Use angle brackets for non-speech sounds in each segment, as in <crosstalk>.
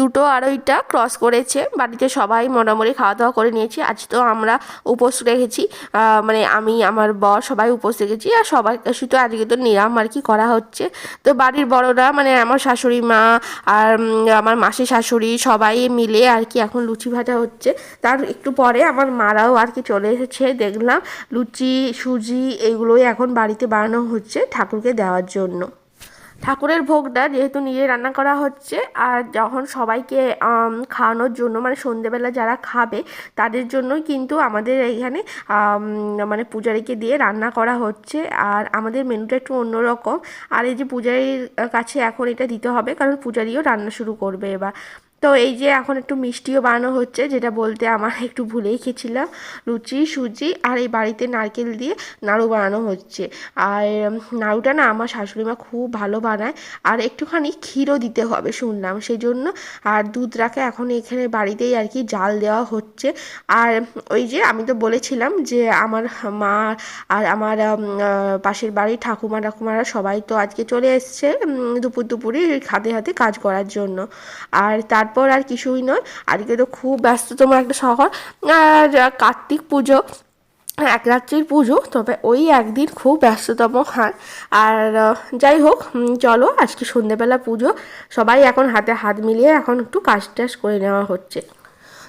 দুটো আড়াইটা ক্রস করেছে। বাড়িতে সবাই মোটামুটি খাওয়া দাওয়া করে নিয়েছি। আজ তো আমরা উপোস রেখেছি। মানে আমি, আমার বর সবাই উপোস রেখেছি। আর সবাই, শুধু আজকে তো নিরাম আর কি করা হচ্ছে। তো বাড়ির বড়রা মানে আমার শাশুড়ি মা আর আমার মাসি শাশুড়ি সবাই মিলে আর কি এখন লুচি ভাজা হচ্ছে। তার একটু পরে আমার মারাও আর কি চলে এসেছে। দেখলাম লুচি, সুজি, এগুলোই এখন বাড়িতে বানানো হচ্ছে ঠাকুরকে দেওয়ার জন্য। ঠাকুরের ভোগটা যেহেতু নিজে রান্না করা হচ্ছে। আর যখন সবাইকে খাওয়ানোর জন্য মানে সন্ধেবেলা যারা খাবে, তাদের জন্যই কিন্তু আমাদের এইখানে মানে পূজারীকে দিয়ে রান্না করা হচ্ছে। আর আমাদের মেনুটা একটু অন্যরকম। আর এই যে পূজারীর কাছে এখন এটা দিতে হবে, কারণ পূজারীও রান্না শুরু করবে এবার। তো এই যে এখন একটু মিষ্টিও বানানো হচ্ছে, যেটা বলতে আমার <laughs> একটু ভুলেই গেছিলাম। লুচি, সুজি আর এই বাড়িতে নারকেল দিয়ে নাড়ু বানানো হচ্ছে। আর নাড়ুটা না আমার শাশুড়ি মা খুব ভালো বানায়। আর একটুখানি ক্ষীরও দিতে হবে শুনলাম সেই জন্য আর দুধ রাখে এখন এখানে বাড়িতেই আর কি জাল দেওয়া হচ্ছে। আর, ওই যে আমি তো বলেছিলাম যে আমার মা আর আমার পাশের বাড়ির ঠাকুমা ঠাকুমারা সবাই তো আজকে চলে এসছে দুপুর দুপুরে হাতে হাতে কাজ করার জন্য। আর তারপর আর কিছুই নয়। আজকে তো খুব ব্যস্ততম একটা শহর। আর কার্তিক পুজো এক রাত্রির পুজো, তবে ওই একদিন খুব ব্যস্ততম হয়। আর যাই হোক চলো, আজকে সন্ধেবেলা পুজো। সবাই এখন হাতে হাত মিলিয়ে এখন একটু কাজ টাজ করে নেওয়া হচ্ছে।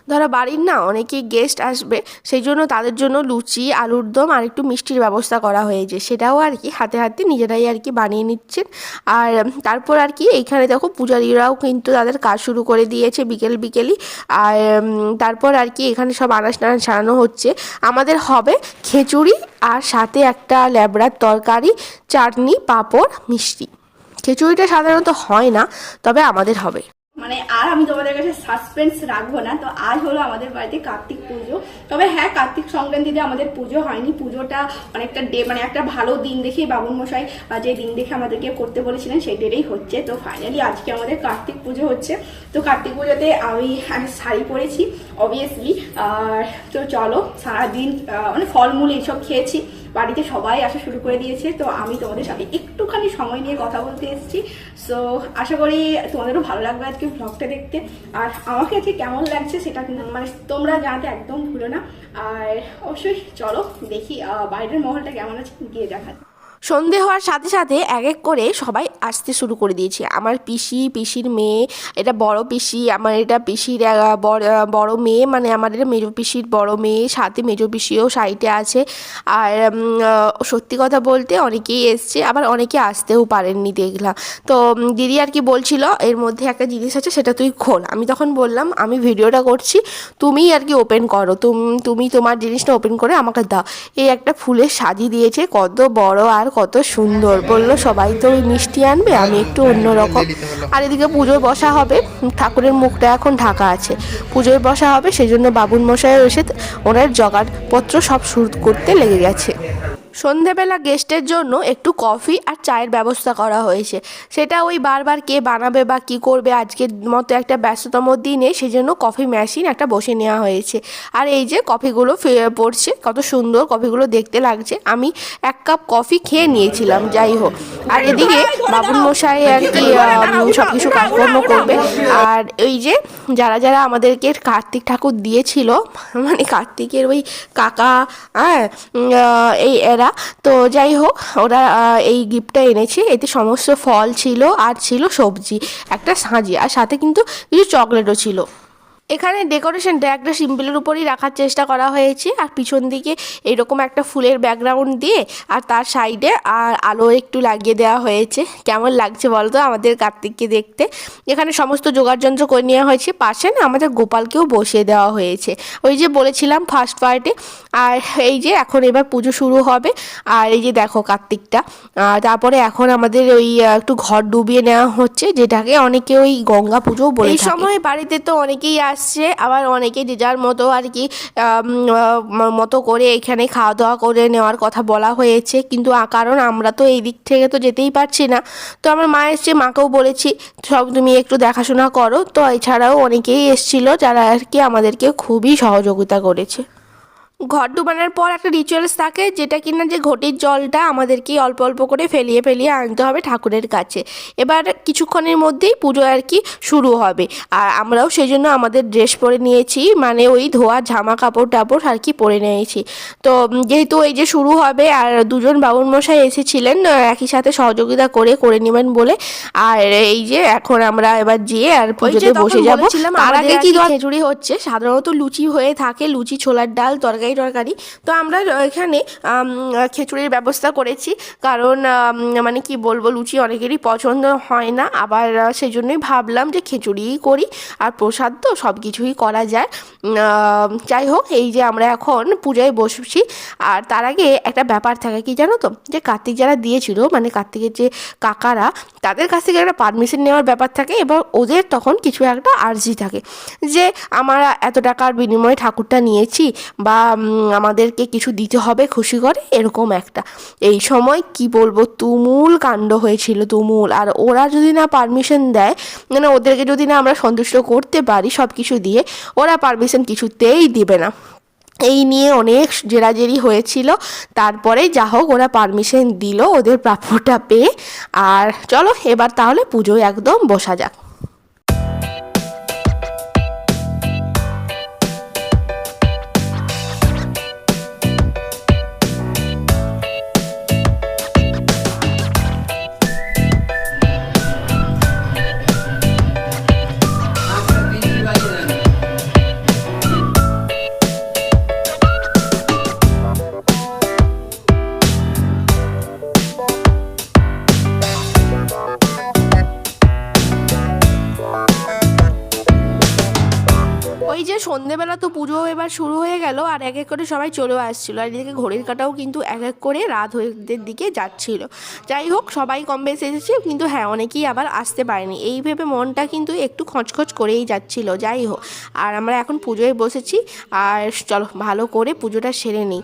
ধরো বাড়ির না, অনেকেই গেস্ট আসবে, সেই জন্য তাদের জন্য লুচি, আলুর দম আর একটু মিষ্টির ব্যবস্থা করা হয়েছে। সেটাও আর কি হাতে হাতে নিজেরাই আর কি বানিয়ে নিচ্ছেন। আর তারপর আর কি এইখানে দেখো পূজারীরাও কিন্তু তাদের কাজ শুরু করে দিয়েছে বিকেল বিকেলই। আর তারপর আর কি এখানে সব আনাজ টানাজ সারানো হচ্ছে। আমাদের হবে খিচুড়ি আর সাথে একটা ল্যাবড়ার তরকারি, চাটনি, পাঁপড়, মিষ্টি। খিচুড়িটা সাধারণত হয় না, তবে আমাদের হবে। মানে আর আমি তোমাদের কাছে সাসপেন্স রাখব না, তো আজ হলো আমাদের বাড়িতে কার্তিক পুজো। তবে হ্যাঁ কার্তিক সংক্রান্তিতে আমাদের পুজো হয়নি। পুজোটা অনেকটা ডে মানে একটা ভালো দিন দেখে বাবুন মশাই যে দিন দেখে আমাদেরকে করতে বলেছিলেন, সেই ডেটেই হচ্ছে। তো ফাইনালি আজকে আমাদের কার্তিক পুজো হচ্ছে। তো কার্তিক পুজোতে আমি একটা শাড়ি পরেছি অবভিয়াসলি আর তো চলো, সারাদিন মানে ফলমূল এইসব খেয়েছি। বাড়িতে সবাই আসা শুরু করে দিয়েছে, তো আমি তোমাদের সাথে একটুখানি সময় নিয়ে কথা বলতে এসেছি। সো আশা করি তোমাদেরও ভালো লাগবে আজকে ব্লগটা দেখতে। আর আমাকে আজকে কেমন লাগছে সেটা মানে তোমরা জানাতে একদম ভুলো না। আর অবশ্যই চলো দেখি বাইরের মহলটা কেমন আছে গিয়ে দেখা। সন্ধে হওয়ার সাথে সাথে এক এক করে সবাই আসতে শুরু করে দিয়েছে। আমার পিসি, পিসির মেয়ে, এটা বড় পিসি, আমার এটা পিসির বড় মেয়ে মানে আমার এটা মেজো পিসির বড় মেয়ে, সাথে মেজো পিসিও সাইডে আছে। আর সত্যি কথা বলতে অনেকেই এসছে, আবার অনেকে আসতেও পারেননি দেখলাম। তো দিদি আর কি বলছিল, এর মধ্যে একটা জিনিস আছে, সেটা তুই খোল। আমি তখন বললাম, আমি ভিডিওটা করছি তুমিই আর কি ওপেন করো। তুম- তুমি তোমার জিনিসটা ওপেন করে আমাকে দাও। এই একটা ফুলের সাজি দিয়েছে, কত বড় আর কত সুন্দর। বলল, সবাই তো ওই মিষ্টি আনবে, আমি একটু অন্যরকম। আর এদিকে পুজোয় বসা হবে, ঠাকুরের মুখটা এখন ঢাকা আছে। পুজোয় বসা হবে সেই জন্য বাবুন মশাই এসে ওনার জগাড়পত্র সব শুরু করতে লেগে গেছে। সন্ধেবেলা গেস্টের জন্য একটু কফি আর চায়ের ব্যবস্থা করা হয়েছে। সেটা ওই বারবার কে বানাবে বা কি করবে আজকের মতো একটা ব্যস্ততম দিনে সেই জন্য কফি মেশিন একটা বসে নেওয়া হয়েছে। আর এই যে কফিগুলো পড়ছে, কত সুন্দর কফিগুলো দেখতে লাগছে। আমি এক কাপ কফি খেয়ে নিয়েছিলাম, যাই হোক। আর এদিকে বাবুল মশাই আর কি সব কিছু কাজকর্ম করবে। আর এই যে যারা যারা আমাদেরকে কার্তিক ঠাকুর দিয়েছিল মানে কার্তিকের ওই কাকা হ্যাঁ এই এরা তো যাই হোক, ওরা এই গিফটটা এনেছে। এতে সমস্ত ফল ছিল, আর ছিল সবজি, একটা সাঁজি, আর সাথে কিন্তু কিছু চকলেটও ছিল। এখানে ডেকোরেশনটা একটা সিম্পলের উপরই রাখার চেষ্টা করা হয়েছে। আর পিছন দিকে এরকম একটা ফুলের ব্যাকগ্রাউন্ড দিয়ে আর তার সাইডে আর আলো একটু লাগিয়ে দেওয়া হয়েছে। কেমন লাগছে বলো তো আমাদের কার্তিককে দেখতে? এখানে সমস্ত যোগাড়যন্ত্র করে নেওয়া হয়েছে। পাশে না আমাদের গোপালকেও বসিয়ে দেওয়া হয়েছে। ওই যে বলেছিলাম ফার্স্ট পার্টে আর এই যে এখন এবার পুজো শুরু হবে। আর এই যে দেখো কার্তিকটা। আর তারপরে এখন আমাদের ওই একটু ঘর ডুবিয়ে নেওয়া হচ্ছে। যেটাকে অনেকে ওই গঙ্গা পুজো বলে এই সময় বাড়িতে তো অনেকেই আসছে। আবার অনেকে যে যার মতো আর কি মতো করে এখানে খাওয়া দাওয়া করে নেওয়ার কথা বলা হয়েছে। কিন্তু কারণ আমরা তো এই দিক থেকে তো যেতেই পারছি না। তো আমার মা এসছে, মাকেও বলেছি, সব তুমি একটু দেখাশোনা করো। তো এছাড়াও অনেকেই এসছিল যারা আর কি আমাদেরকে খুবই সহযোগিতা করেছে। ঘর ডুবানোর পর একটা রিচুয়ালস থাকে যেটা কিনা যে ঘটির জলটা আমাদেরকে অল্প অল্প করে ফেলিয়ে ফেলিয়ে আনতে হবে ঠাকুরের কাছে। এবার কিছুক্ষণের মধ্যেই পুজো আর কি শুরু হবে। আর আমরাও সেই জন্য আমাদের ড্রেস পরে নিয়েছি মানে ওই ধোয়া জামা কাপড় টাপড় আর কি পরে নিয়েছি। তো যেহেতু এই যে শুরু হবে আর দুজন বাবুন মশাই এসেছিলেন একই সাথে সহযোগিতা করে করে নেবেন বলে। আর এই যে এখন আমরা এবার যেয়ে আর পুজোতে বসে যাব। তার আগে কি খিচুড়ি হচ্ছে সাধারণত লুচি হয়ে থাকে লুচি ছোলার ডাল তরকারি টরকারি তো আমরা এখানে খিচুড়ির ব্যবস্থা করেছি। কারণ মানে কি বলব, লুচি অনেকেরই পছন্দ হয় না। আবার সেই জন্যই ভাবলাম যে খিচুড়িই করি। আর প্রসাদ তো সব কিছুই করা যায়। যাই হোক, এই যে আমরা এখন পূজায় বসছি। আর তার আগে একটা ব্যাপার থাকে কি জানো তো? যে কার্তিক যারা দিয়েছিল মানে কার্তিকের যে কাকারা, তাদের কাছ থেকে একটা পারমিশন নেওয়ার ব্যাপার থাকে এবার ওদের তখন কিছু একটা আর্জি থাকে। যে, আমরা এত টাকার বিনিময়ে ঠাকুরটা নিয়েছি বা আমাদেরকে কিছু দিতে হবে খুশি করে, এরকম একটা। এই সময় কি বলব, তুমুল কাণ্ড হয়েছিল, তুমুল। আর ওরা যদি না পারমিশন দেয় মানে ওদেরকে যদি না আমরা সন্তুষ্ট করতে পারি সব কিছু দিয়ে, ওরা পারমিশন কিছুতেই দিবে না। এই নিয়ে অনেক জেরাজেরি হয়েছিল, তারপরে যা হোক ওরা পারমিশন দিল ওদের প্রাপ্যটা পেয়ে। আর চলো, এবার তাহলে পুজোয় একদম বসা যাক। সন্ধেবেলা তো পুজো এবার শুরু হয়ে গেল আর এক এক করে সবাই চলেও আসছিল। আর এদিকে ঘড়ির কাটাও কিন্তু এক এক করে রাত হয়েদের দিকে যাচ্ছিল। যাই হোক, সবাই কম বেশ এসেছে, কিন্তু হ্যাঁ অনেকেই আবার আসতে পারেনি। এই ভেবে মনটা কিন্তু একটু খচখচ করেই যাচ্ছিল, যাই হোক। আর আমরা এখন পুজোয় বসেছি, আর চলো ভালো করে পুজোটা সেরে নিই।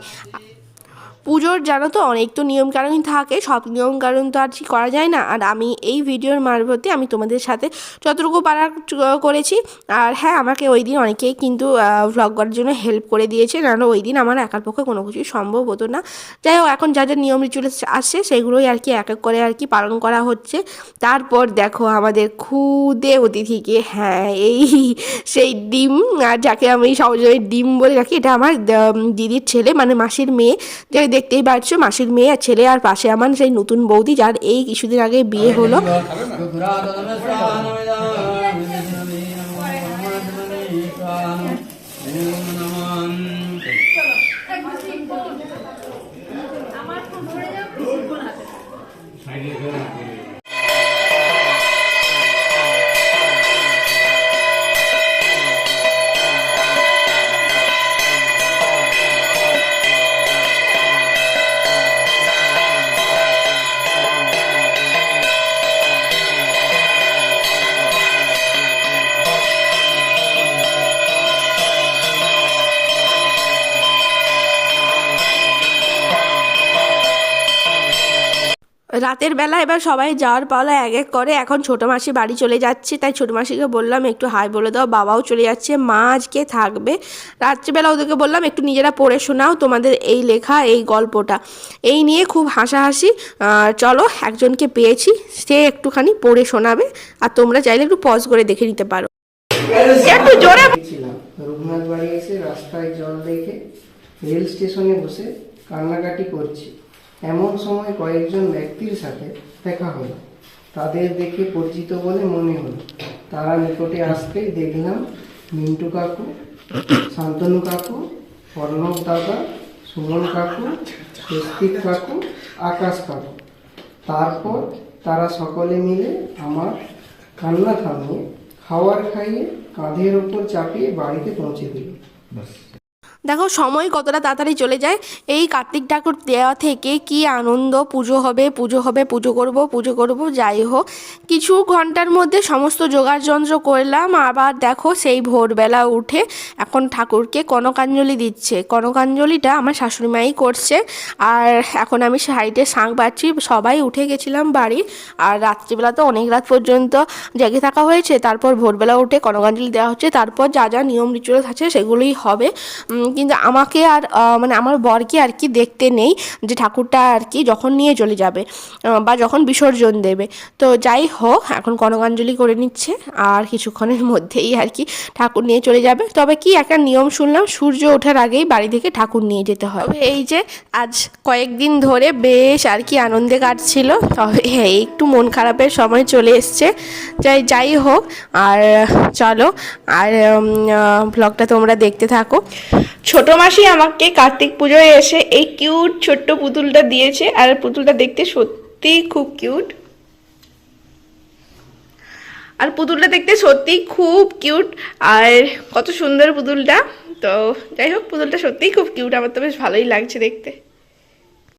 পুজোর জানো তো অনেক তো নিয়মকানুন থাকে, সব নিয়মকানুন তো আর ঠিক করা যায় না। আর আমি এই ভিডিওর মারফতে আমি তোমাদের সাথে যতটুকু পারার করেছি। আর হ্যাঁ আমাকে ওই দিন অনেকেই কিন্তু ভ্লগ করার জন্য হেল্প করে দিয়েছে। নাহলে ওই দিন আমার একার পক্ষে কোনো কিছুই সম্ভব হতো না। যাই হোক, এখন যা যা নিয়ম রিচুয়াল আসছে, সেগুলোই আর কি এক এক করে আর কি পালন করা হচ্ছে। তারপর দেখো আমাদের খুদে অতিথিকে হ্যাঁ এই সেই ডিম, আর যাকে আমি সহজে ডিম বলে রাখি, এটা আমার দিদির ছেলে মানে মাসির মেয়ে। যে দেখতেই পাচ্ছ মাসির মেয়ে আর ছেলে আর পাশে আমার সেই নতুন বৌদি যার এই কিছুদিন আগে বিয়ে হলো। রাতের বেলা এবার সবাই যাওয়ার পালা এক এক করে। এখন ছোটো মাসি বাড়ি চলে যাচ্ছে, তাই ছোটো মাসিকে বললাম, একটু হাই বলে দাও, বাবাও চলে যাচ্ছে, মা আজকে থাকবে। রাত্রিবেলা ওদেরকে বললাম, একটু নিজেরা পড়ে শোনাও তোমাদের এই লেখা, এই গল্পটা। এই নিয়ে খুব হাসাহাসি চলো একজনকে পেয়েছি, সে একটুখানি পড়ে শোনাবে, আর তোমরা চাইলে একটু পজ করে দেখে নিতে পারো। একটু জোরে রঘুনাথ বাড়ি এসে রাস্তায় জল দেখে রেল স্টেশনে বসে কান্নাকাটি করছি। এমন সময় কয়েকজন ব্যক্তির সাথে দেখা হলো। তাদের দেখে পরিচিত বলে মনে হলো। তারা নিকটে আসতেই দেখলাম মিন্টু কাকু, শান্তনু কাকু অর্ণব দাদা, সুমন কাকু স্বস্তিক কাকু, আকাশ কাকু। তারপর তারা সকলে মিলে আমার কান্না থামিয়ে, খাওয়ার খাইয়ে, কাঁধের ওপর চাপিয়ে বাড়িতে পৌঁছে দিল। দেখো, সময় কতটা তাড়াতাড়ি চলে যায়, এই কার্তিক ঠাকুর দেওয়া থেকে কি আনন্দ, পুজো হবে পুজো হবে, পুজো করব পুজো করব, যাই হোক। কিছু ঘণ্টার মধ্যে সমস্ত জোগাড় যন্ত্র করলাম, আবার দেখো সেই ভোরবেলা উঠে এখন ঠাকুরকে কনকাঞ্জলি দিচ্ছে। কনকাঞ্জলিটা আমার শাশুড়ি মাই করছে, আর এখন আমি সাইডে শাঁখ বাজছি সবাই উঠে গেছিলাম বাড়ি, আর রাত্রিবেলা তো অনেক রাত পর্যন্ত জেগে থাকা হয়েছে, তারপর ভোরবেলা উঠে কনকাঞ্জলি দেওয়া হচ্ছে, তারপর যা যা নিয়ম রিচুয়াল আছে সেগুলোই হবে। কিন্তু আমাকে আর মানে আমার বরকে আর কি দেখতে নেই যে ঠাকুরটা আর কি যখন নিয়ে চলে যাবে বা যখন বিসর্জন দেবে। তো যাই হোক, এখন কনকাঞ্জলি করে নিচ্ছে, আর কিছুক্ষণের মধ্যেই আর কি ঠাকুর নিয়ে চলে যাবে। তবে কি একটা নিয়ম শুনলাম, সূর্য ওঠার আগেই বাড়ি থেকে ঠাকুর নিয়ে যেতে তবে এই যে আজ কয়েকদিন ধরে বেশ আর কি আনন্দে কাটছিল, তবে হ্যাঁ একটু মন খারাপের সময় চলে এসছে। যাই যাই হোক, আর চলো, আর ব্লগটা তোমরা দেখতে থাকো। ছোট মাসি আমাকে কার্তিক পুজোয় এসে এই কিউট ছোট্ট পুতুলটা দিয়েছে, আর পুতুলটা দেখতে সত্যি খুব কিউট আর পুতুলটা দেখতে সত্যিই খুব কিউট আর কত সুন্দর পুতুলটা। তো যাই হোক, পুতুলটা সত্যিই খুব কিউট আমার তো বেশ ভালোই লাগছে দেখতে।